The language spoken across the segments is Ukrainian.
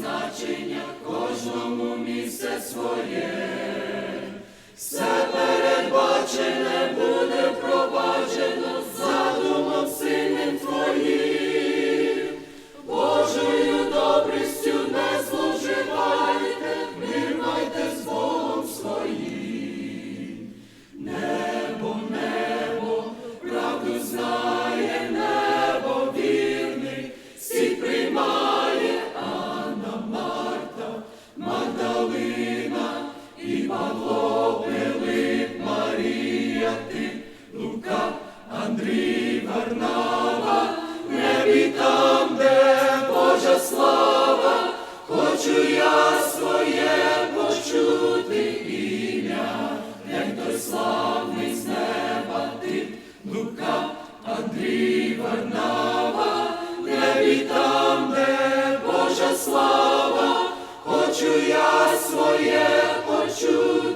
призначення кожному місце своє, все передбачене буде пробачено задумом сильним твоїм, Божою добрістю не зловживайте, мир майте з Богом своїм, небо, небо, правду знай. Варнава, небі там, де Божа слава, хочу я своє почути ім'я, як той славний з неба ти, Лука, Андрій, Варнава, небі там, де Божа слава, хочу я своє почути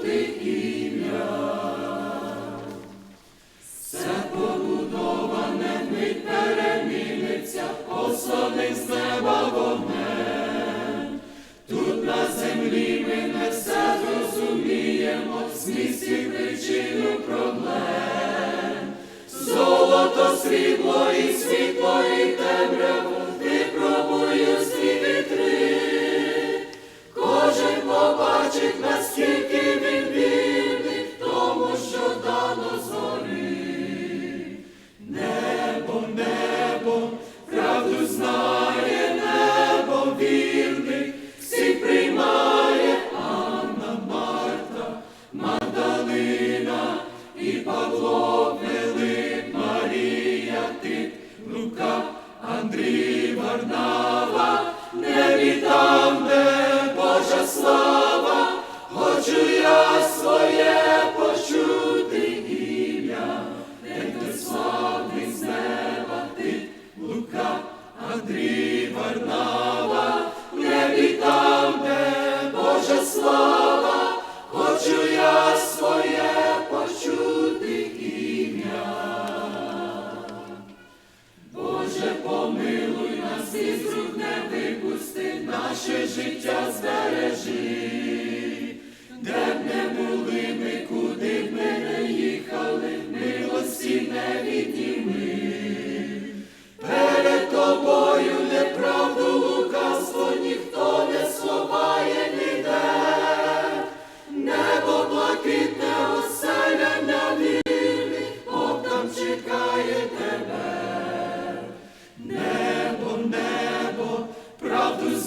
зрозуміємо, причину проблем. Золото, срібло і світло, наше життя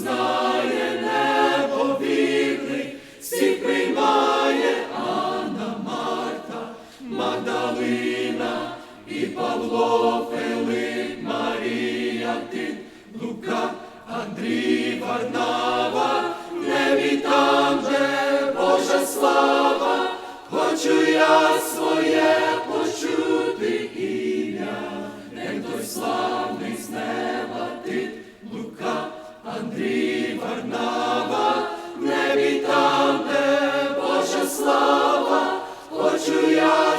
знає, небо вірний, всіх приймає Анна, Марта, Магдалина і Павло, Филип, Марія, ти, Лука, Андрій, Варнава, небі там, де Божа слава, хочу я своє Андрій, Варнава, небі там, де Божа слава, хочу я